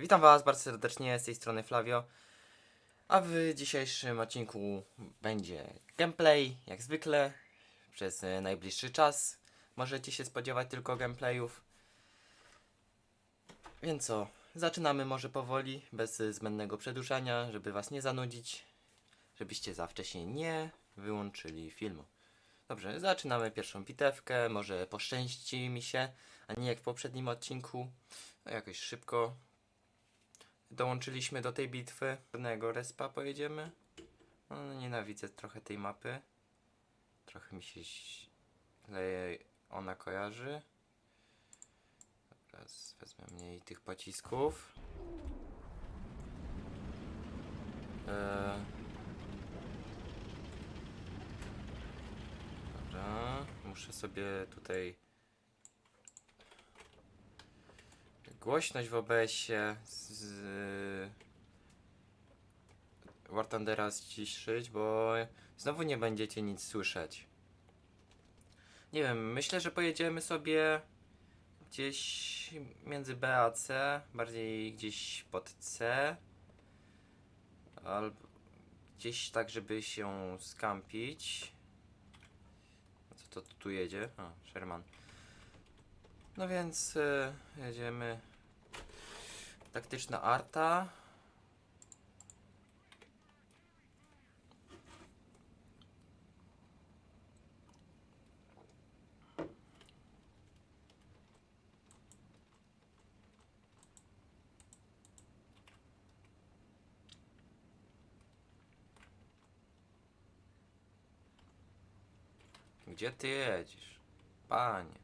Witam Was bardzo serdecznie z tej strony Flavio. A w dzisiejszym odcinku będzie gameplay, jak zwykle, przez e, najbliższy czas. Możecie się spodziewać tylko gameplayów. Więc co, zaczynamy może powoli, bez e, zbędnego przedłużania, żeby Was nie zanudzić, żebyście za wcześnie nie wyłączyli filmu. Dobrze, zaczynamy pierwszą bitewkę, może poszczęści mi się, a nie jak w poprzednim odcinku. No jakoś szybko dołączyliśmy do tej bitwy. Pewnego respa pojedziemy. No, nienawidzę trochę tej mapy. Trochę mi się źle ona kojarzy. Teraz wezmę mniej tych pocisków. Eee. Dobra, muszę sobie tutaj głośność w OBS-ie z War Thundera ściszyć, bo znowu nie będziecie nic słyszeć. Nie wiem, myślę, że pojedziemy sobie gdzieś między B a C, bardziej gdzieś pod C. Albo gdzieś tak, żeby się skampić. Co to tu jedzie? Sherman. No więc y, jedziemy. Taktyczna arta. Gdzie ty jedziesz? Panie.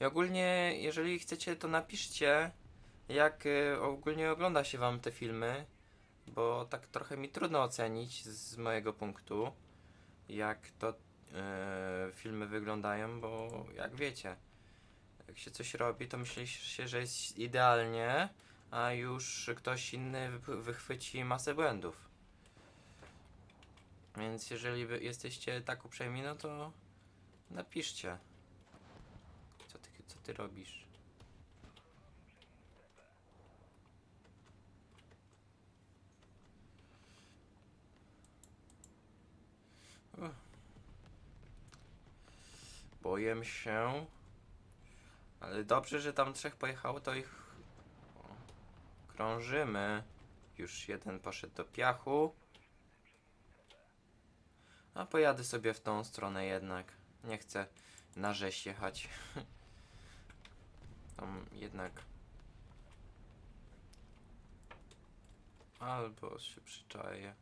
I ogólnie, jeżeli chcecie, to napiszcie, jak y, ogólnie ogląda się wam te filmy, bo tak trochę mi trudno ocenić z mojego punktu, jak to y, filmy wyglądają, bo jak wiecie, jak się coś robi, to myśli się, że jest idealnie, a już ktoś inny wy- wychwyci masę błędów. Więc jeżeli jesteście tak uprzejmi, no to napiszcie. Co ty, co ty robisz? Boję się. Ale dobrze, że tam trzech pojechało, to ich krążymy. Już jeden poszedł do piachu. A pojadę sobie w tą stronę jednak. Nie chcę na rzeź jechać. Tam jednak. Albo się przyczaję.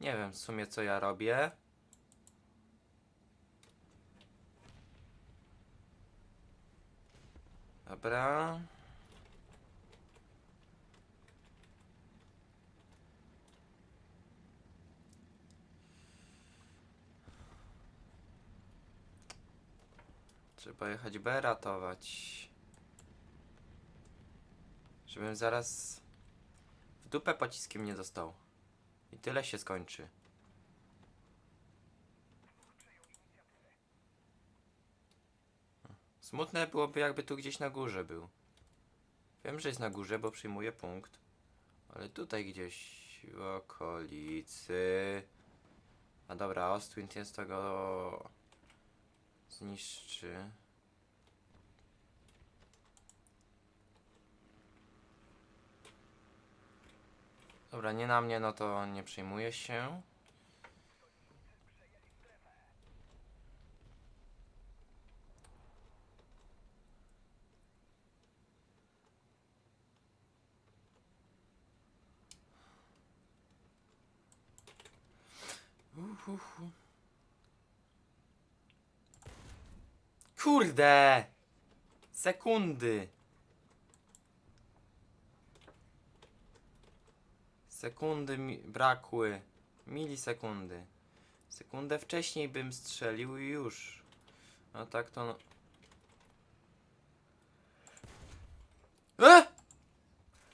Nie wiem w sumie co ja robię. Dobra. Trzeba jechać B ratować. Żebym zaraz w dupę pociskiem nie dostał. I tyle się skończy. Smutne byłoby jakby tu gdzieś na górze był. Wiem, że jest na górze, bo przyjmuje punkt. Ale tutaj gdzieś w okolicy. A dobra, Ostwind jest tego zniszczy. Dobra, nie na mnie, no to nie przejmuję się. Uhuhu. Kurde! Sekundy! Sekundy mi brakły. Milisekundy. Sekundę wcześniej bym strzelił i już. A tak to. No... E!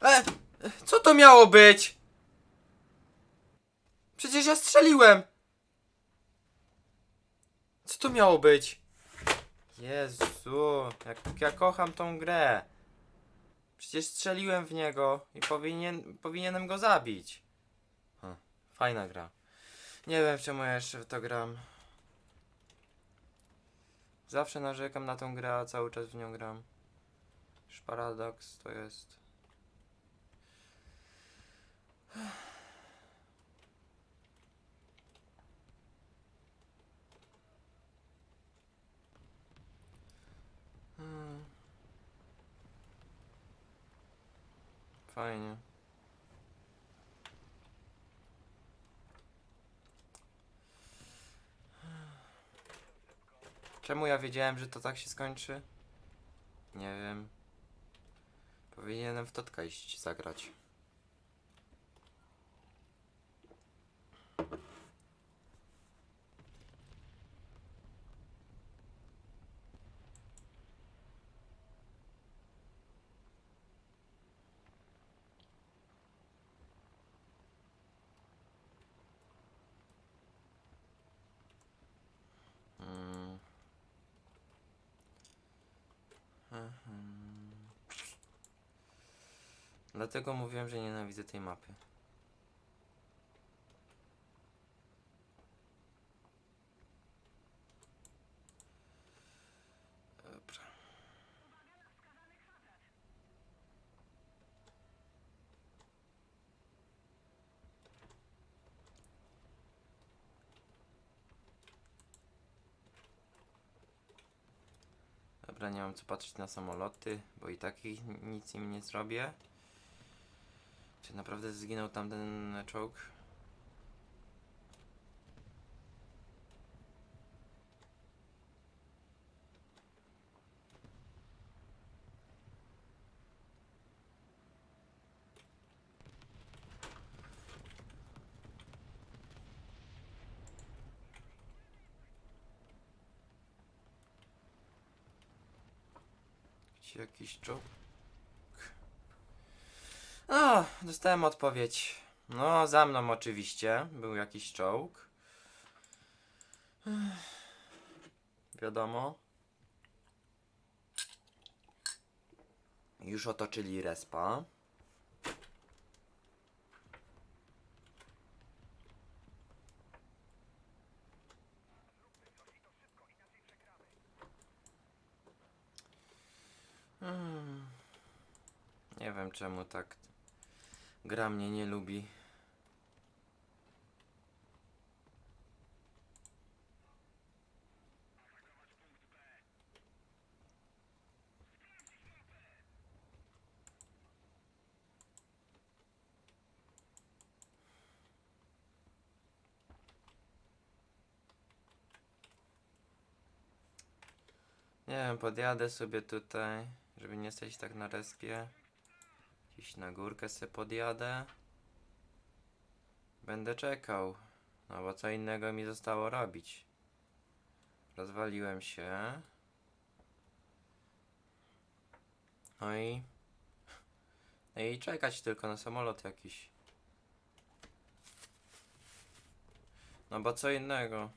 E! Co to miało być? Przecież ja strzeliłem! To miało być? Jezu, jak ja kocham tą grę. Przecież strzeliłem w niego i powinien, powinienem go zabić. Hm, fajna gra. Nie wiem czemu ja jeszcze to gram. Zawsze narzekam na tą grę, a cały czas w nią gram. Już paradoks to jest. Fajnie. Czemu ja wiedziałem, że to tak się skończy? Nie wiem. Powinienem w Totka iść zagrać. Dlatego mówiłem, że nienawidzę tej mapy. Dobra. Nie mam co patrzeć na samoloty, bo i tak ich, nic im nie zrobię. Czy naprawdę zginął tamten czołg? Jakiś czołg? O, dostałem odpowiedź. No, za mną oczywiście. Był jakiś czołg. Wiadomo. Już otoczyli respa. Hmm. Nie wiem czemu tak gra mnie nie lubi. Nie wiem, podjadę sobie tutaj, żeby nie stać tak na respie. Gdzieś na górkę se podjadę. Będę czekał. No bo co innego mi zostało robić. Rozwaliłem się. No i... No i czekać tylko na samolot jakiś. No bo co innego.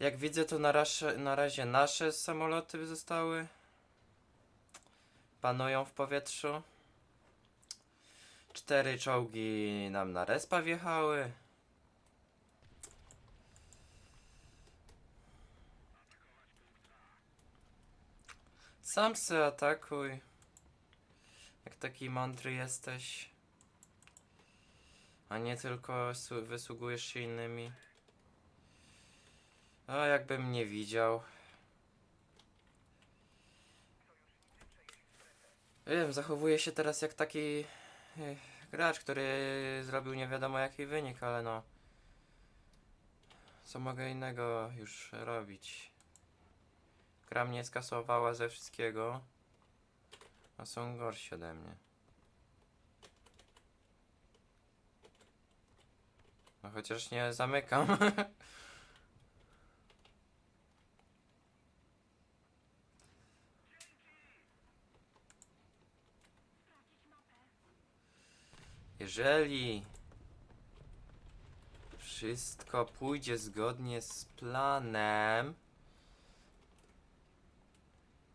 Jak widzę, to na, razie, na razie nasze samoloty zostały. Panują w powietrzu. Cztery czołgi nam na respa wjechały. Sam se atakuj. Jak taki mądry jesteś. A nie tylko wysługujesz się innymi. A jakbym nie widział. Wiem, zachowuje się teraz jak taki gracz, który zrobił nie wiadomo jaki wynik, ale no. Co mogę innego już robić? Gra mnie skasowała ze wszystkiego. A są gorsi ode mnie. No chociaż nie zamykam. Jeżeli wszystko pójdzie zgodnie z planem,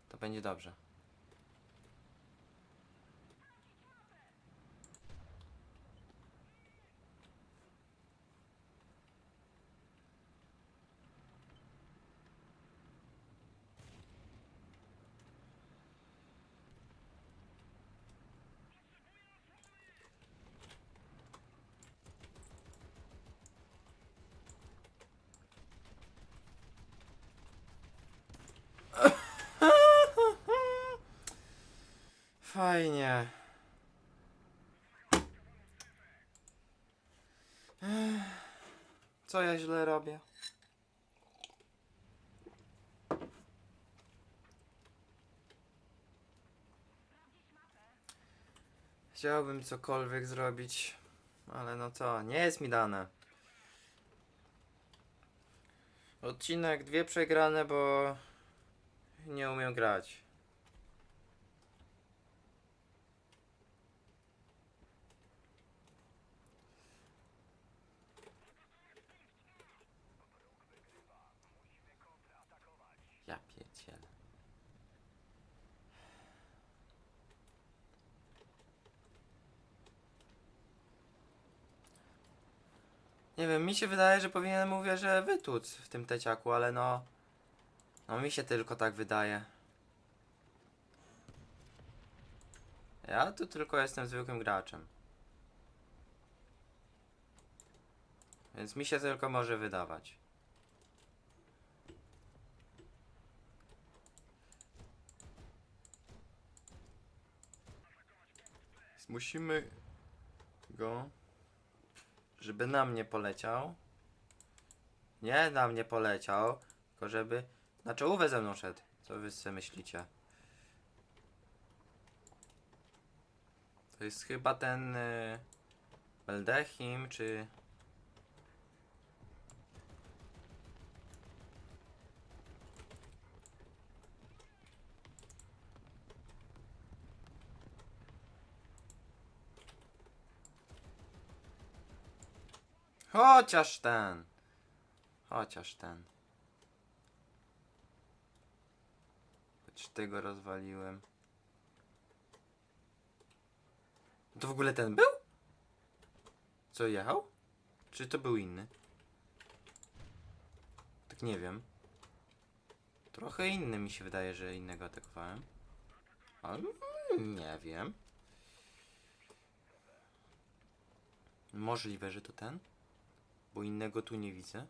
to będzie dobrze. Fajnie. Co ja źle robię? Chciałbym cokolwiek zrobić, ale no co, nie jest mi dane. Odcinek dwie przegrane, bo nie umiem grać. Ja pierdzielę. Nie wiem, mi się wydaje, że powinienem mówię, że wytłuc w tym teciaku, ale no... No mi się tylko tak wydaje. Ja tu tylko jestem zwykłym graczem. Więc mi się tylko może wydawać. Musimy go, żeby na mnie poleciał. Nie na mnie poleciał, tylko żeby na czołówę ze mną szedł. Co wy sobie myślicie? To jest chyba ten y, Beldechim, czy... Chociaż ten. Chociaż ten. Choć tego rozwaliłem. To w ogóle ten był? Co jechał? Czy to był inny? Tak nie wiem. Trochę inny mi się wydaje, że innego atakowałem. Ale mm, nie wiem. Możliwe, że to ten? Bo innego tu nie widzę.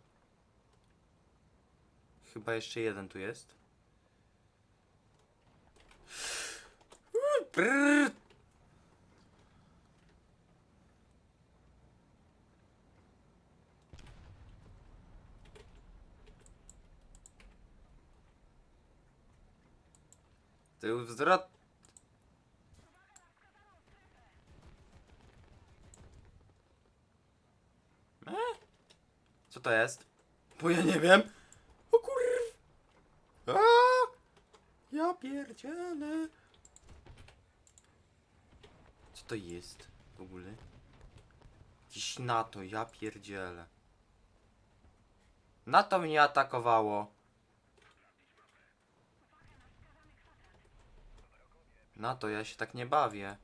Chyba jeszcze jeden tu jest. Brrr. Tył. E? Co to jest? Bo ja nie wiem. O kurw. A! Ja pierdzielę. Co to jest w ogóle? Dziś NATO, ja pierdzielę. NATO mnie atakowało. NATO, ja się tak nie bawię.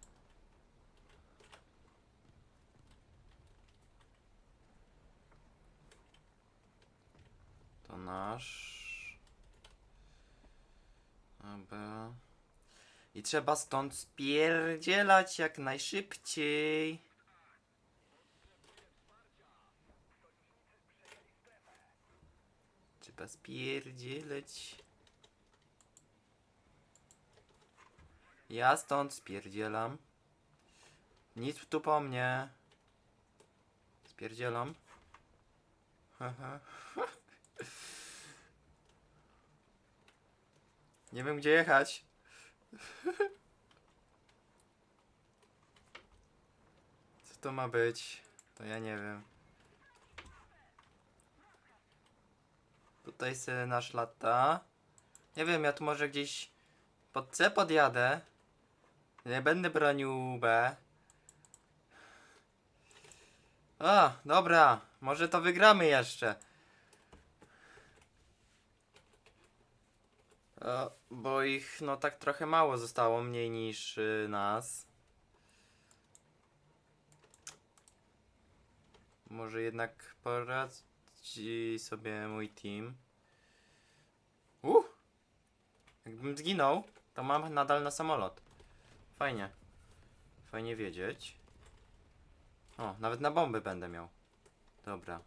To nasz. Dobra. I trzeba stąd spierdzielać jak najszybciej. Trzeba spierdzielać. Ja stąd spierdzielam. Nic tu po mnie. Spierdzielam. Haha. Nie wiem gdzie jechać. Co to ma być? To ja nie wiem. Tutaj se nasz lata. Nie wiem, ja tu może gdzieś pod C podjadę. Nie będę bronił B. A, dobra. Może to wygramy jeszcze. Bo ich no tak trochę mało zostało, mniej niż y, nas. Może jednak poradzi sobie mój team. Uh! Jakbym zginął, to mam nadal na samolot. Fajnie. Fajnie wiedzieć. O, nawet na bomby będę miał. Dobra.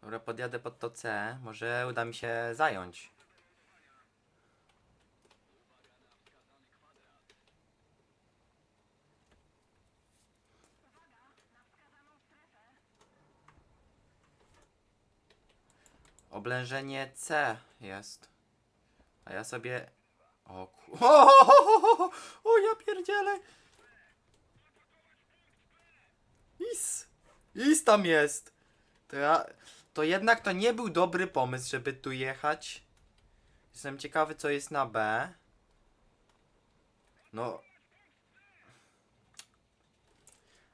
Dobra, podjadę pod to C. Może uda mi się zająć. Oblężenie C jest. A ja sobie... O ku... O, o, o, o, o ja pierdzielę! Is! Is tam jest! To ja... To jednak to nie był dobry pomysł, żeby tu jechać. Jestem ciekawy, co jest na B. No...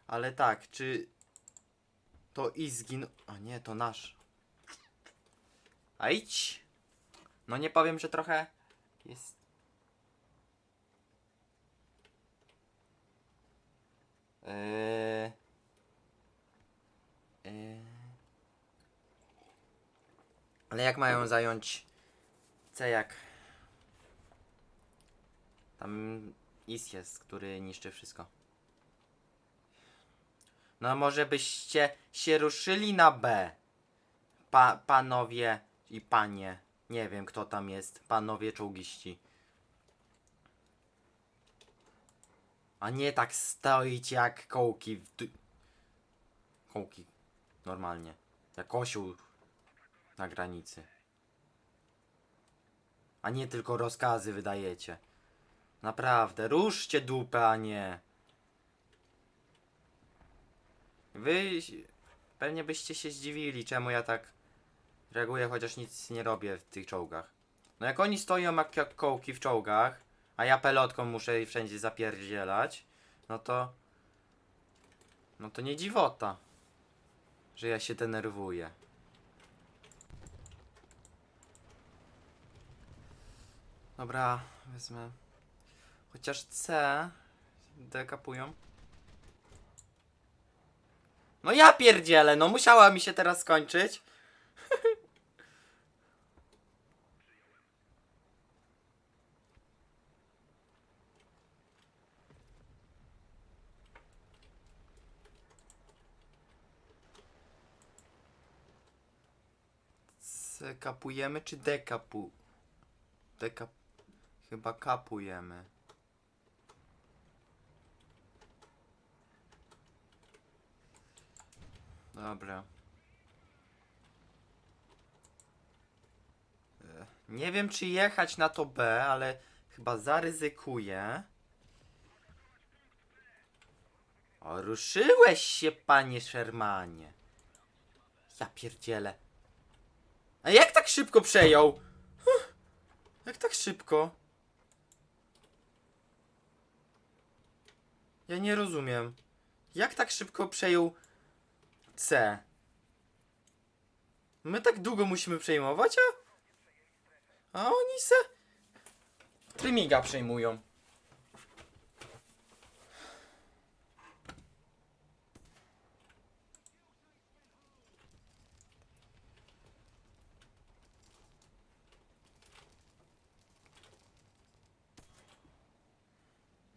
Ale tak, czy... To i zgin... A nie, to nasz. A idź! No nie powiem, że trochę jest. Eee... Eee... Ale jak mają zająć C jak? Tam Is jest, który niszczy wszystko. No może byście się ruszyli na B. Pa, panowie i panie. Nie wiem kto tam jest. Panowie czołgiści. A nie tak stoić jak kołki. w Kołki. Normalnie. Jak osioł na granicy. A nie tylko rozkazy wydajecie. Naprawdę, ruszcie dupę, a nie. Wy pewnie byście się zdziwili, czemu ja tak reaguję, chociaż nic nie robię w tych czołgach. No jak oni stoją jak, kołki w czołgach, a ja pelotką muszę wszędzie zapierdzielać, no to... No to nie dziwota, że ja się denerwuję. Dobra, wezmę. Chociaż C dekapują. No ja pierdzielę, no musiała mi się teraz skończyć. C kapujemy czy dekapu? Dekap... Chyba kapujemy. Dobra. E, Nie wiem czy jechać na to B, ale chyba zaryzykuję. O, ruszyłeś się, panie Shermanie. Ja pierdzielę. A jak tak szybko przejął? Huh, Jak tak szybko? Ja nie rozumiem. Jak tak szybko przejął C? My tak długo musimy przejmować, a? A oni se... Trymiga przejmują.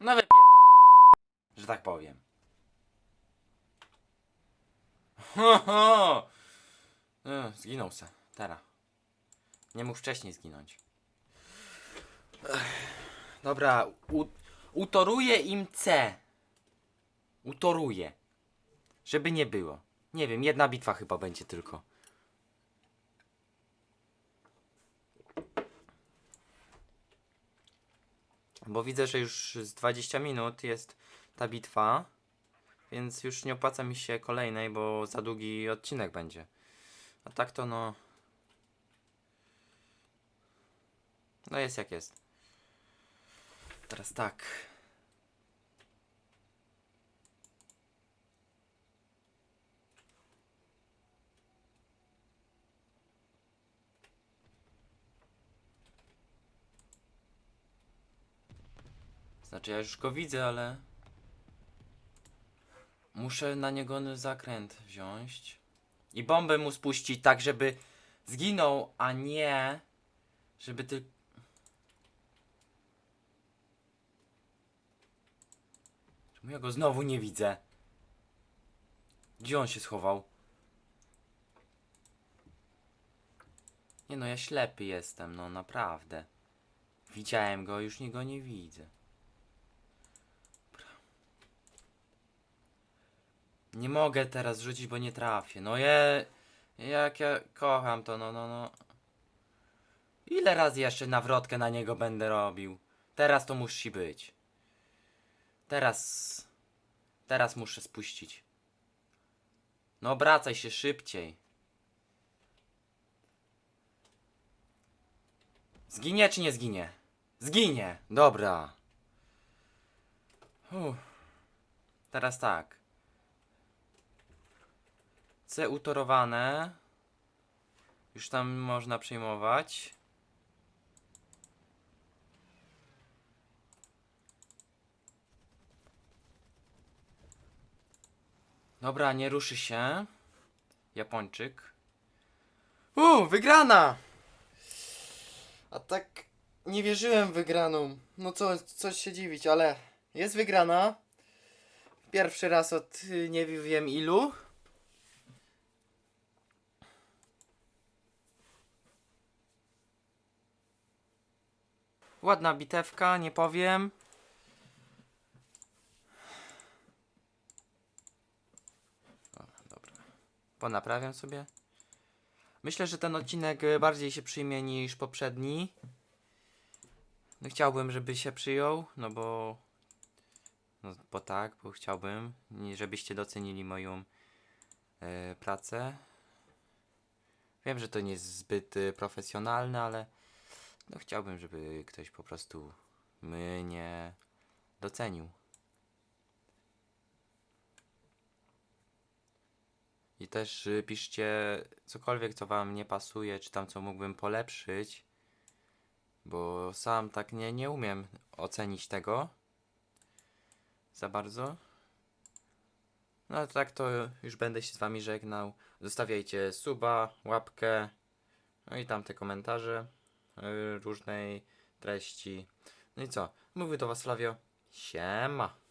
No wypierdalaj. Że tak powiem. Ho, ho! E, Zginął se. Teraz. Nie mógł wcześniej zginąć. Dobra, u, utoruję im C. Utoruję. Żeby nie było. Nie wiem, jedna bitwa chyba będzie tylko. Bo widzę, że już z 20 minut jest ta bitwa. Więc już nie opłaca mi się kolejnej, bo za długi odcinek będzie. A tak to no. No jest jak jest. Teraz tak. Znaczy ja już go widzę, ale muszę na niego zakręt wziąć i bombę mu spuścić tak, żeby zginął, a nie żeby tylko Czemu ja go znowu nie widzę? Gdzie on się schował? Nie no, ja ślepy jestem, no naprawdę. Widziałem go, już nie go nie widzę. Nie mogę teraz rzucić, bo nie trafię. No je... Jak ja kocham to, no, no, no. Ile razy jeszcze nawrotkę na niego będę robił? Teraz to musi być. Teraz. Teraz muszę spuścić. No obracaj się szybciej. Zginie czy nie zginie? Zginie! Dobra. Uff. Teraz tak. C utorowane. Już tam można przyjmować. Dobra, nie ruszy się. Japończyk. Uuu, wygrana! A tak nie wierzyłem wygraną. No co, coś się dziwić, ale jest wygrana. Pierwszy raz od y, nie wiem ilu. Ładna bitewka, nie powiem. Dobra. Ponaprawiam sobie. Myślę, że ten odcinek bardziej się przyjmie niż poprzedni. No, chciałbym, żeby się przyjął, no bo. No, bo tak, bo chciałbym, żebyście docenili moją e, pracę. Wiem, że to nie jest zbyt y, profesjonalne, ale no chciałbym, żeby ktoś po prostu mnie docenił. I też y, piszcie cokolwiek, co wam nie pasuje, czy tam co mógłbym polepszyć, bo sam tak nie, nie umiem ocenić tego za bardzo. No tak to już będę się z wami żegnał. Zostawiajcie suba, łapkę, no i tam te komentarze różnej treści. No i co? Mówił do was Flavio. Siema.